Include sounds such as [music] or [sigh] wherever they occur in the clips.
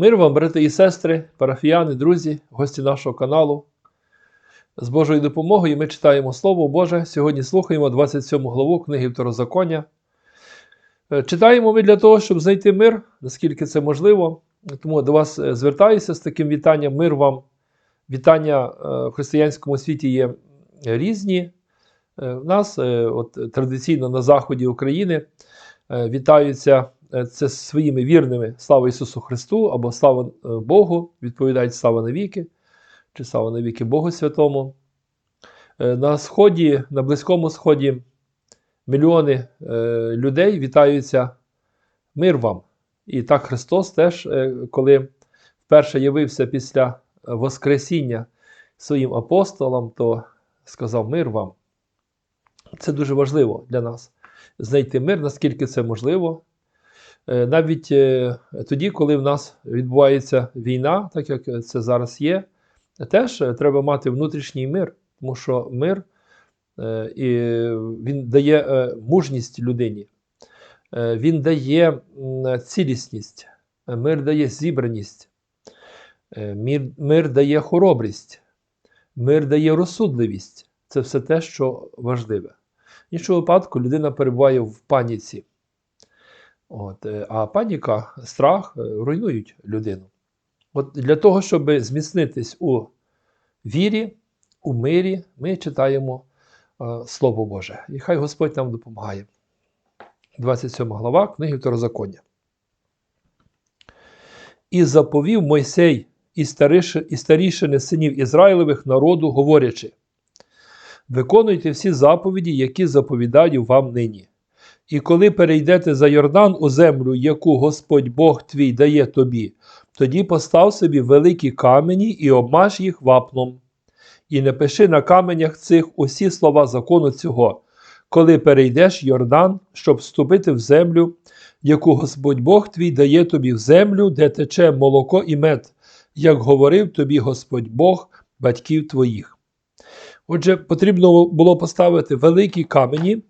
Мир вам, брати і сестри, парафіяни, друзі, гості нашого каналу. З Божою допомогою ми читаємо Слово Боже. Сьогодні слухаємо 27 главу книги Второзаконня. Е, Читаємо ми для того, щоб знайти мир, наскільки це можливо. Тому до вас е, звертаюся з таким вітанням. Мир вам. Вітання е, в християнському світі є різні. В нас от, традиційно на заході України вітаються це своїми вірними слава Ісусу Христу або слава е, Богу, відповідають слава навіки, чи слава навіки Богу Святому. Е, На Сході, на Близькому Сході мільйони е, людей вітаються мир вам. І так Христос теж, е, коли вперше явився після Воскресіння своїм апостолам, то сказав мир вам. Це дуже важливо для нас знайти мир, наскільки це можливо. Е, Навіть е, тоді, коли в нас відбувається війна, так як це зараз є, теж е, треба мати внутрішній мир, тому що мир і він дає мужність людині, він дає цілісність, мир дає зібраність, мир, мир дає хоробрість, мир дає розсудливість. Це все те, що важливе. В іншому випадку людина перебуває в паніці. От, е, а паніка, страх е, руйнують людину. От для того, щоб зміцнитись у вірі, у мирі, ми читаємо е, Слово Боже. І хай Господь нам допомагає. 27 глава книги Второзаконня. І заповів Мойсей і, старіши, і старішини синів Ізраїлевих народу, говорячи: Виконуйте всі заповіді, які заповідаю вам нині. І коли перейдете за Йордан у землю, яку Господь Бог твій дає тобі, тоді постав собі великі камені і обмаж їх вапном. І не пиши на каменях цих усі слова закону цього, коли перейдеш Йордан, щоб вступити в землю, яку Господь Бог твій дає тобі в землю, де тече молоко і мед, як говорив тобі Господь Бог батьків твоїх. Отже, потрібно було поставити великі камені,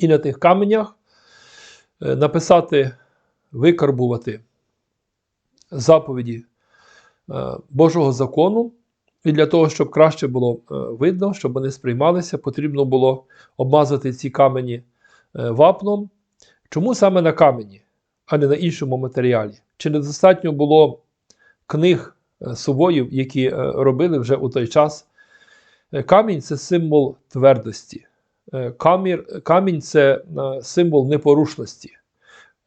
і на тих каменях е, написати, викарбувати заповіді е, Божого закону. І для того, щоб краще було е, видно, щоб вони сприймалися, потрібно було обмазати ці камені вапном. Чому саме на камені, а не на іншому матеріалі? Чи недостатньо було книг сувоїв, які робили вже у той час? Камінь це символ твердості. Е, камінь це е, символ непорушності.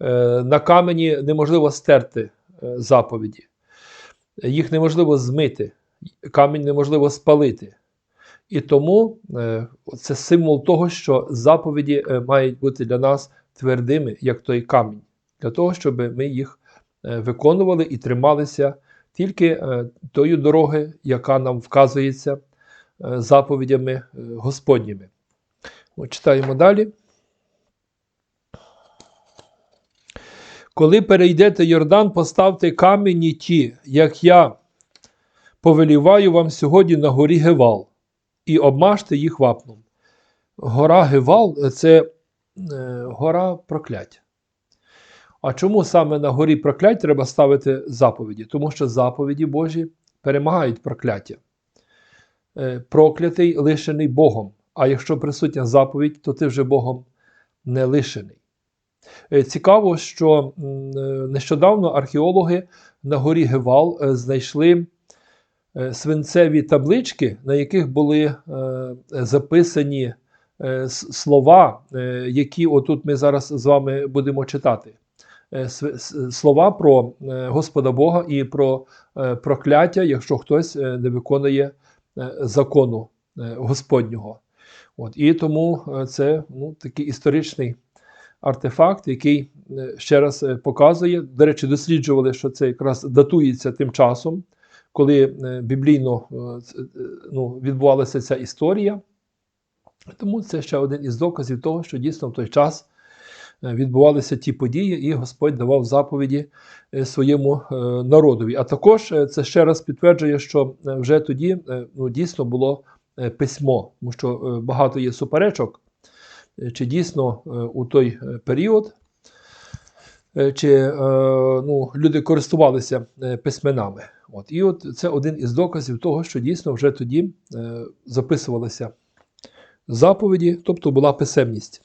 Е, На камені неможливо стерти заповіді, їх неможливо змити, камінь неможливо спалити. І тому це символ того, що заповіді мають бути для нас твердими, як той камінь, для того, щоб ми їх виконували і трималися тільки тої дороги, яка нам вказується заповідями Господніми. От Читаємо далі. Коли перейдете Йордан, поставте камені ті, як я повеліваю вам сьогодні на горі Гевал, і обмажте їх вапном. Гора Гевал це е, гора прокляття. А чому саме на горі проклять треба ставити заповіді? Тому що заповіді Божі перемагають прокляття. Е, проклятий лишений Богом. А якщо присутня заповідь, то ти вже Богом не лишений. Е, Цікаво, що е, нещодавно археологи на горі Гевал е, знайшли свинцеві таблички, на яких були записані слова, які отут ми зараз з вами будемо читати. Слова про Господа Бога і про прокляття, якщо хтось не виконує закону Господнього. От, і тому е, це ну, такий історичний артефакт, який е, ще раз е, показує. До речі, досліджували, що це якраз датується тим часом, коли біблійно ну, відбувалася ця історія. Тому це ще один із доказів того, що дійсно в той час відбувалися ті події, і Господь давав заповіді своєму народові. А також це ще раз підтверджує, що вже тоді ну, дійсно було письмо, тому що е, багато є суперечок, е, чи дійсно е, у той е, період е, чи е, ну, люди користувалися е, письменами. От. І от це один із доказів того, що дійсно вже тоді е, записувалися заповіді, тобто була писемність.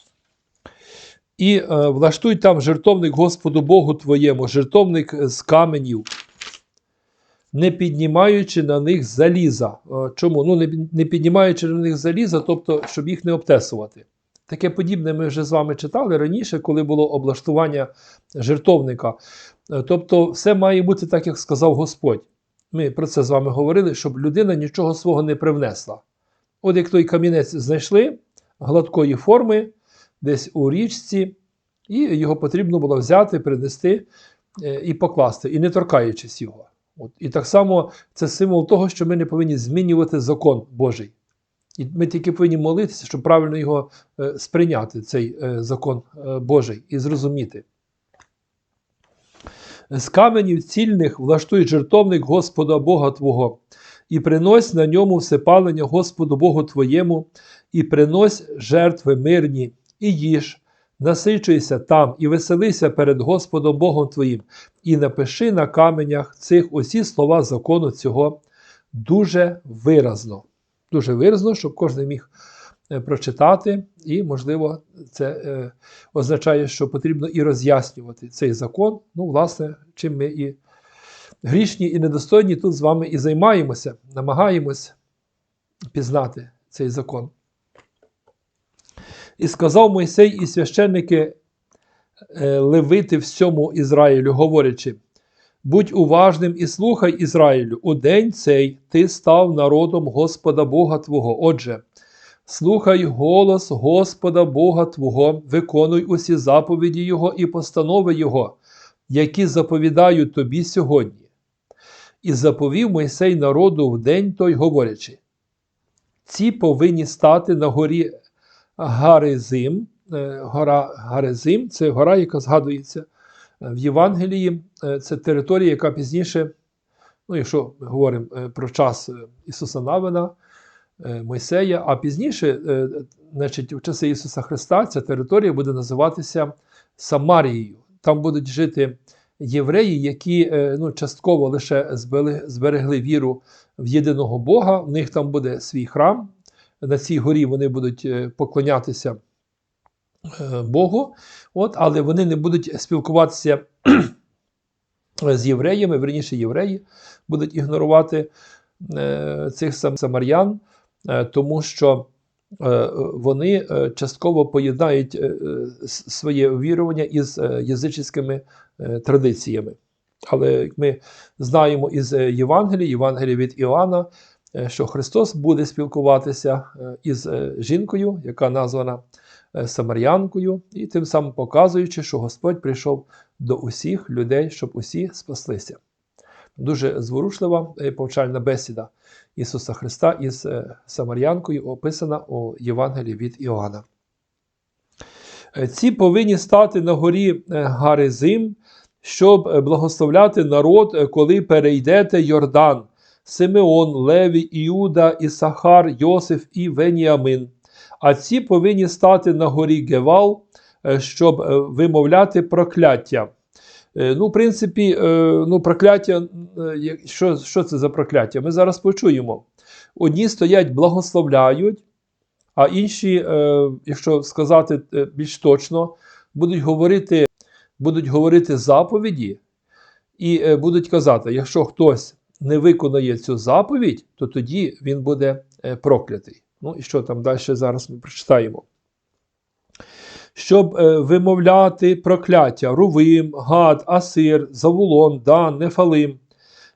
І е, влаштуй там жертовник Господу Богу твоєму, жертовник з каменів, не піднімаючи на них заліза. Е, Чому? Ну, не, піднімаючи на них заліза, тобто, щоб їх не обтесувати. Таке подібне ми вже з вами читали раніше, коли було облаштування жертовника. Е, Тобто, все має бути так, як сказав Господь. Ми про це з вами говорили, щоб людина нічого свого не привнесла. От як той камінець знайшли гладкої форми, десь у річці, і його потрібно було взяти, принести е, і покласти, і не торкаючись його. От. І так само це символ того, що ми не повинні змінювати закон Божий. І ми тільки повинні молитися, щоб правильно його е, сприйняти, цей е, закон е, Божий, і зрозуміти. З каменів цільних влаштуй жертовник Господа Бога Твого, і принось на ньому всепалення Господу Богу Твоєму, і принось жертви мирні, і їж, насичуйся там, і веселися перед Господом Богом Твоїм, і напиши на каменях цих усі слова закону цього дуже виразно. Дуже виразно, щоб кожен міг е, прочитати, і, можливо, це е, означає, що потрібно і роз'яснювати цей закон. Ну, власне, чим ми і грішні і недостойні тут з вами і займаємося, намагаємось пізнати цей закон. І сказав Мойсей і священники е, левити всьому Ізраїлю, говорячи: Будь уважним і слухай Ізраїлю, у день цей ти став народом Господа Бога Твого. Отже, слухай голос Господа Бога Твого, виконуй усі заповіді Його і постанови Його, які заповідають тобі сьогодні. І заповів Мойсей народу в день той, говорячи: ці повинні стати на горі Гаризим. Е, Гора Гаризим це гора, яка згадується в Євангелії. Е, Це територія, яка пізніше, ну, якщо говоримо е, про час е, Ісуса Навина, е, Мойсея, а пізніше, е, значить, в часи Ісуса Христа, ця територія буде називатися Самарією. Там будуть жити євреї, які е, ну, частково лише зберегли віру в єдиного Бога. У них там буде свій храм. На цій горі вони будуть е, поклонятися е, Богу, от, але вони не будуть спілкуватися [clears throat] з євреями, верніше євреї будуть ігнорувати е, цих самарян, тому що вони частково поєднають своє вірування із язичницькими традиціями. Але як ми знаємо із Євангелії, Євангелія від Іоанна, що Христос буде спілкуватися е, із е, жінкою, яка названа е, Самарянкою, і тим самим показуючи, що Господь прийшов до усіх людей, щоб усі спаслися. Дуже зворушлива е, повчальна бесіда Ісуса Христа із е, Самарянкою описана у Євангелії від Іоанна. Е, Ці повинні стати на горі е, Гаризим, щоб е, благословляти народ, е, коли перейдете Йордан, Симеон, Леві, Іуда, Ісахар, Йосиф і Веніамин. А ці повинні стати на горі Гевал, е, щоб е, вимовляти прокляття. Е, Ну, в принципі, ну, прокляття, що, що це за прокляття? Ми зараз почуємо. Одні стоять, благословляють, а інші, якщо сказати більш точно, будуть говорити, будуть говорити заповіді і будуть казати, якщо хтось не виконає цю заповідь, то тоді він буде е, проклятий. Ну і що там далі зараз ми прочитаємо. Щоб е, вимовляти прокляття Рувим, Гад, Асир, Завулон, Дан, Нефалим,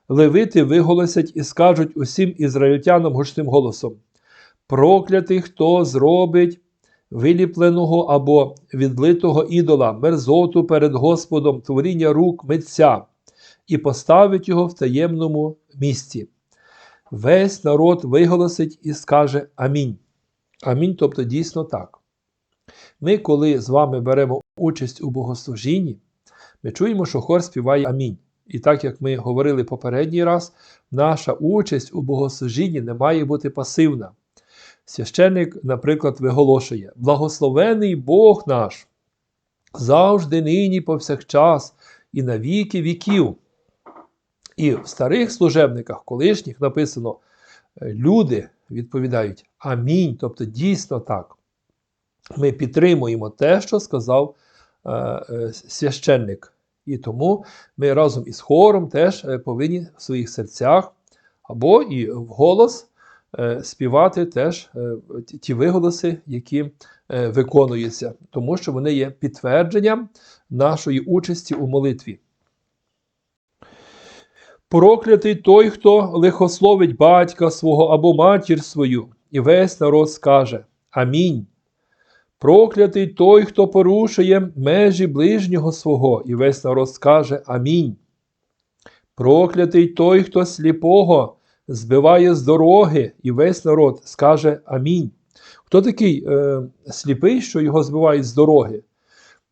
левити виголосять і скажуть усім ізраїльтянам гучним голосом: Проклятий, хто зробить виліпленого або відлитого ідола, мерзоту перед Господом творіння рук митця, і поставить його в таємному місці. Весь народ виголосить і скаже Амінь. Амінь, тобто дійсно так. Ми, коли з вами беремо участь у богослужінні, ми чуємо, що хор співає Амінь. І так як ми говорили попередній раз, наша участь у богослужінні не має бути пасивна. Священник, наприклад, виголошує: Благословений Бог наш, завжди, нині, повсякчас, і на віки віків. І в старих служебниках, колишніх написано, е, люди відповідають Амінь. Тобто дійсно так. Ми підтримуємо те, що сказав е, е, священник. І тому ми разом із хором теж е, повинні в своїх серцях або і вголос е, співати теж е, ті- виголоси, які е, виконуються, тому що вони є підтвердженням нашої участі у молитві. Проклятий той, хто лихословить батька свого або матір свою, і весь народ скаже Амінь. Проклятий той, хто порушує межі ближнього свого, і весь народ скаже Амінь. Проклятий той, хто сліпого збиває з дороги, і весь народ скаже Амінь. Хто такий е, сліпий, що його збивають з дороги?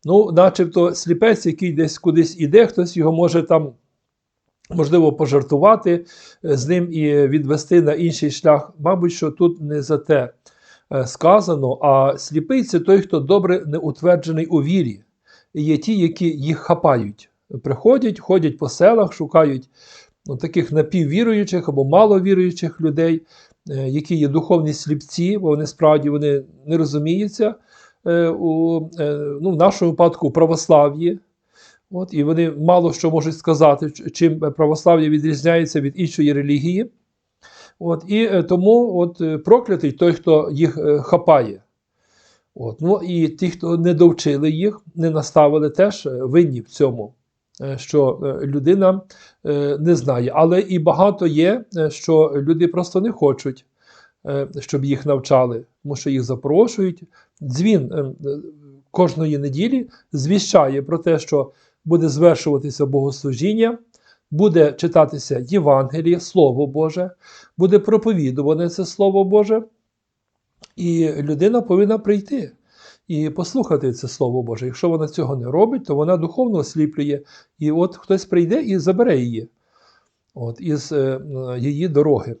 Ну, начебто сліпець, який десь кудись іде, хтось його може там, можливо, пожартувати е, з ним і відвести на інший шлях. Мабуть, що тут не за те е, сказано, а сліпий це той, хто добре не утверджений у вірі. І Є ті, які їх хапають. Приходять, ходять по селах, шукають ну, таких напіввіруючих або маловіруючих людей, е, які є духовні сліпці, бо вони справді вони не розуміються у, ну, в нашому випадку православ'ї. От, і вони мало що можуть сказати, чим православ'я відрізняється від іншої релігії. От, і е, тому от, е, проклятий той, хто їх е, хапає. От, ну, і ті, хто не довчили їх, не наставили, теж винні в цьому, що людина не знає. Але і багато є, що люди просто не хочуть, щоб їх навчали, тому що їх запрошують. Дзвін кожної неділі звіщає про те, що буде звершуватися богослужіння, буде читатися Євангеліє, Слово Боже, буде проповідуване це Слово Боже. І людина повинна прийти і послухати це Слово Боже. Якщо вона цього не робить, то вона духовно осліплює. І от хтось прийде і забере її от, із е, її дороги.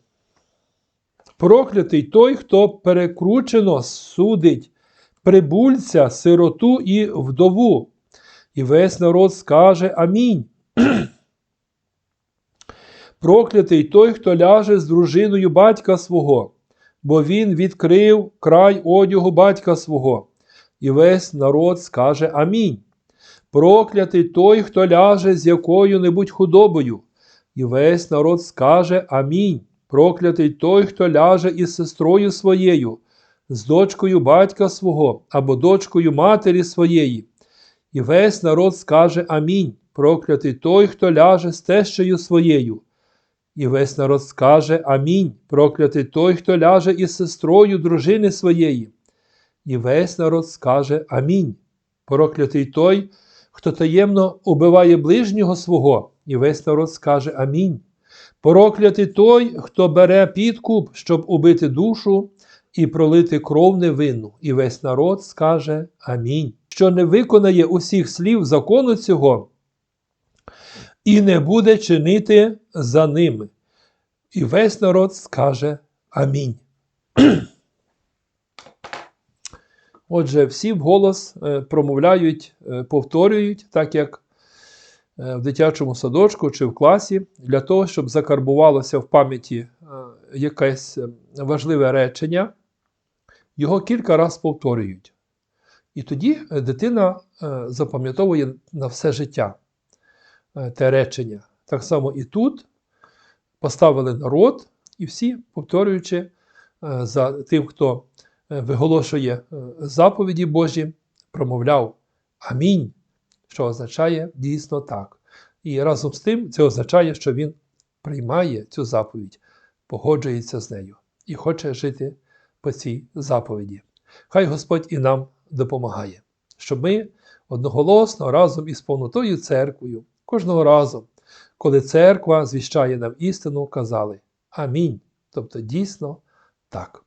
Проклятий той, хто перекручено судить прибульця, сироту і вдову. І весь народ скаже Амінь. Проклятий той, хто ляже з дружиною батька свого, бо він відкрив край одягу батька свого, і весь народ скаже Амінь. Проклятий той, хто ляже з якою-небудь худобою, і весь народ скаже Амінь. Проклятий той, хто ляже із сестрою своєю, з дочкою батька свого або дочкою матері своєї. І весь народ скаже Амінь. Проклятий той, хто ляже з тещею своєю. І весь народ скаже Амінь. Проклятий той, хто ляже із сестрою дружини своєї. І весь народ скаже Амінь. Проклятий той, хто таємно убиває ближнього свого, і весь народ скаже Амінь. Проклятий той, хто бере підкуп, щоб убити душу і пролити кров невинну, і весь народ скаже Амінь. Що не виконає усіх слів закону цього, і не буде чинити за ними. І весь народ скаже Амінь. [clears throat] Отже, всі вголос е, промовляють, е, повторюють, так як е, в дитячому садочку чи в класі, для того, щоб закарбувалося в пам'яті якесь важливе речення, його кілька разів повторюють. І тоді е, дитина е, запам'ятовує на все життя е, те речення. Так само і тут поставили народ, і всі, повторюючи за тим, хто виголошує заповіді Божі, промовляв Амінь, що означає дійсно так. І разом з тим це означає, що він приймає цю заповідь, погоджується з нею і хоче жити по цій заповіді. Хай Господь і нам допомагає, щоб ми одноголосно разом із повнотою церквою кожного разу, коли церква звіщає нам істину, казали Амінь. Тобто дійсно так.